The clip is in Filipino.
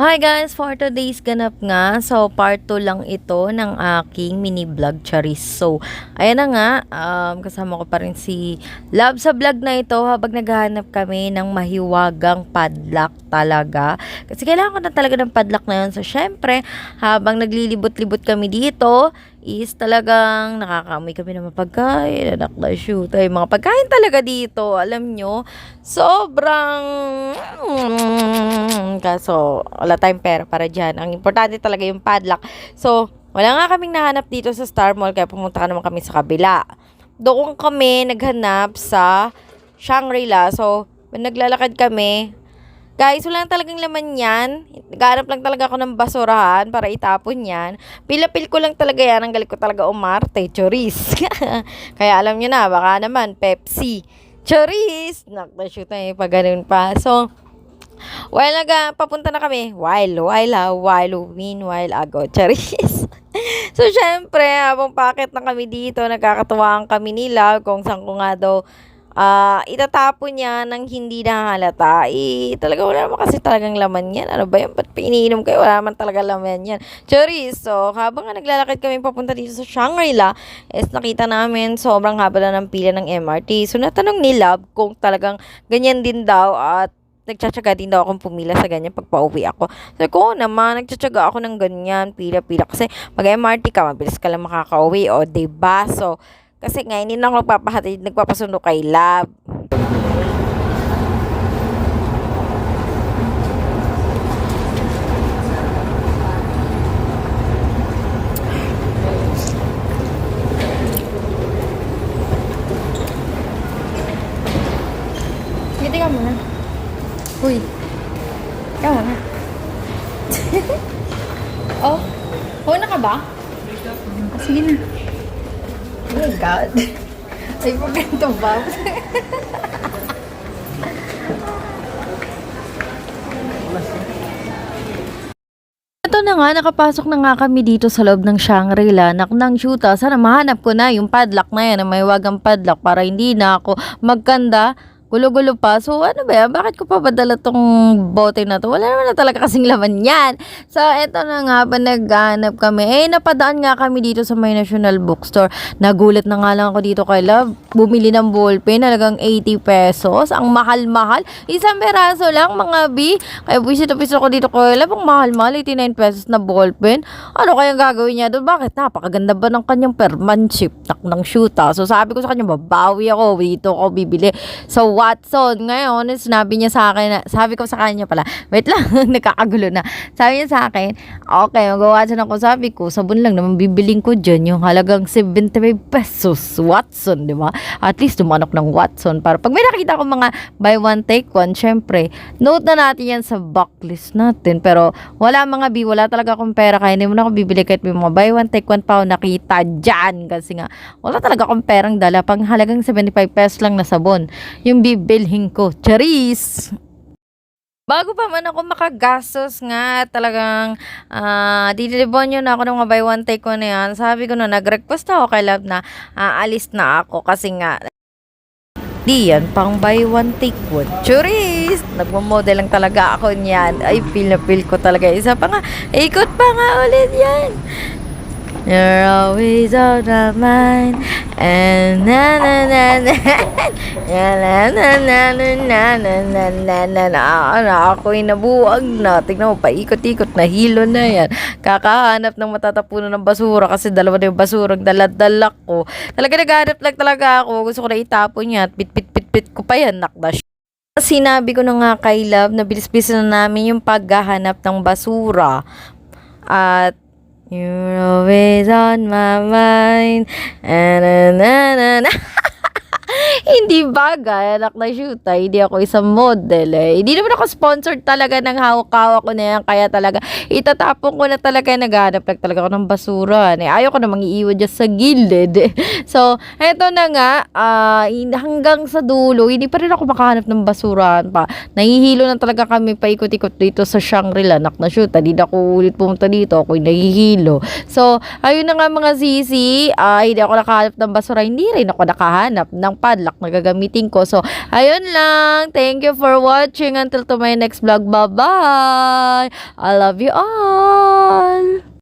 Hi guys! For today's ganap nga, so part 2 lang ito ng aking mini vlog Charis. So, ayan na nga, um, kasama ko pa rin si Love sa vlog na ito habang naghahanap kami ng mahiwagang padlock talaga. Kasi kailangan ko na talaga ng padlock na yun. So, syempre, habang naglilibot-libot kami dito, is talagang nakakaamoy kami ng mga pagkain, anak na shoot. Ay, mga pagkain talaga dito, alam nyo, sobrang... Kaso, wala tayong pera para dyan. Ang importante talaga yung padlock. So, wala nga kaming nahanap dito sa Star Mall, kaya pumunta ka naman kami sa kabila. Doon kami naghanap sa Shangri-La. So, naglalakad kami, Guys, wala talagang laman yan. Naghanap lang talaga ako ng basurahan para itapon yan. Pilapil ko lang talaga yan. Ang galing ko talaga umarte. Choris. Kaya alam nyo na, baka naman, Pepsi. Choris! Nakta-shoot na eh, pag ganun pa. So, while naga, papunta na kami, while, while ha, while, meanwhile, ago, Choris. so, syempre, habang pakit na kami dito, nagkakatuwaan kami nila kung saan ko nga daw ah itatapon niya ng hindi nahalata, eh, talaga wala naman kasi talagang laman yan. Ano ba yan? Ba't iniinom kayo? Wala naman talaga laman yan. Chorizo, habang nga naglalakad kami papunta dito sa Shangri-La, is nakita namin sobrang haba na ng pila ng MRT. So, natanong ni Love kung talagang ganyan din daw at nagtsatsaga din daw akong pumila sa ganyan pag pauwi ako. So, ko naman, nagtsatsaga ako ng ganyan, pila-pila. Kasi pag MRT ka, mabilis ka lang makakauwi. O, diba? So, kasi nga, hindi na ako nagpapahatid, nagpapasundo kay Love. Ngiti ka muna. Uy. Ikaw muna. oh. Huna ka ba? Ah, sige na. Oh my God. Ay, po ganito ba? Ito na nga, nakapasok na nga kami dito sa loob ng Shangri-La. Nak nang shoota, sana mahanap ko na yung padlock na yan, na may wagang padlock para hindi na ako magkanda. Gulo-gulo pa. So, ano ba yan? Bakit ko pa badala tong bote na to? Wala naman na talaga kasing laman yan. So, eto na nga, ba naghanap kami. Eh, napadaan nga kami dito sa may National Bookstore. Nagulat na nga lang ako dito kay Love. Bumili ng ballpen, halagang 80 pesos. Ang mahal-mahal. Isang peraso lang, mga B. Kaya visit office ako dito kay Love. Ang mahal-mahal, 89 pesos na ballpen. Ano kayang gagawin niya doon? Bakit? Napakaganda ba ng kanyang permanship? Tak ng shoota. So, sabi ko sa kanya, babawi ako. Dito ako bibili. So, Watson, ngayon, sinabi niya sa akin, sabi ko sa kanya pala, wait lang, nakakagulo na. Sabi niya sa akin, okay, mag-Watson ako. Sabi ko, sabon lang naman bibiling ko dyan yung halagang 75 pesos. Watson, di ba? At least dumanok ng Watson. Para pag may nakita ko mga buy one, take one, syempre, note na natin yan sa backlist natin. Pero wala mga B, wala talaga akong pera kaya hindi mo na ako bibili kahit may mga buy one, take one pa ako nakita dyan. Kasi nga, wala talaga akong perang dala. Pang halagang 75 pesos lang na sabon. Yung bibilhin ko. Charis! Bago pa man ako makagastos nga, talagang uh, didilibonyo na ako ng mga buy one take one na yan. Sabi ko na, nag-request ako kay Love na aalis na ako kasi nga, di yan, pang buy one take one. Churis! Nagmamodel lang talaga ako niyan. Ay, feel na feel ko talaga. Isa pa nga, ikot pa nga ulit yan. You're always on my mind. And na na na na. Na na na na na na na na na. Na Ano, ako'y nabuwag na. Tignan mo, paikot-ikot na hilo na yan. Kakahanap ng matatapunan ng basura Kasi dalawa na yung basura ang daladala ko. Talaga naghanap lang talaga ako. Gusto ko na itapon niya At pit-pit-pit-pit ko pa yan. Nakda Sinabi ko na nga kay Love na bilis-bilis na namin yung paghahanap ng basura. At You're always on my mind. And, and, and, and. Hindi bagay, anak na shoot ay, hindi ako isang model eh. Hindi naman ako sponsored talaga ng hawak-hawak ko na yan, kaya talaga, itatapon ko na talaga, naghanap lang talaga ako ng basura. Eh. Ayaw ko na mangiiwan dyan sa gilid. Eh. So, eto na nga, ah, hanggang sa dulo, hindi pa rin ako makahanap ng basurahan pa. Nahihilo na talaga kami paikot-ikot dito sa Shangri-La, anak na shoot. Hindi na ako ulit pumunta dito, ako'y nahihilo. So, ayun na nga mga sisi, ah, hindi ako nakahanap ng basura, hindi rin ako nakahanap ng padlock na gagamitin ko. So, ayun lang. Thank you for watching. Until to my next vlog. Bye-bye. I love you all.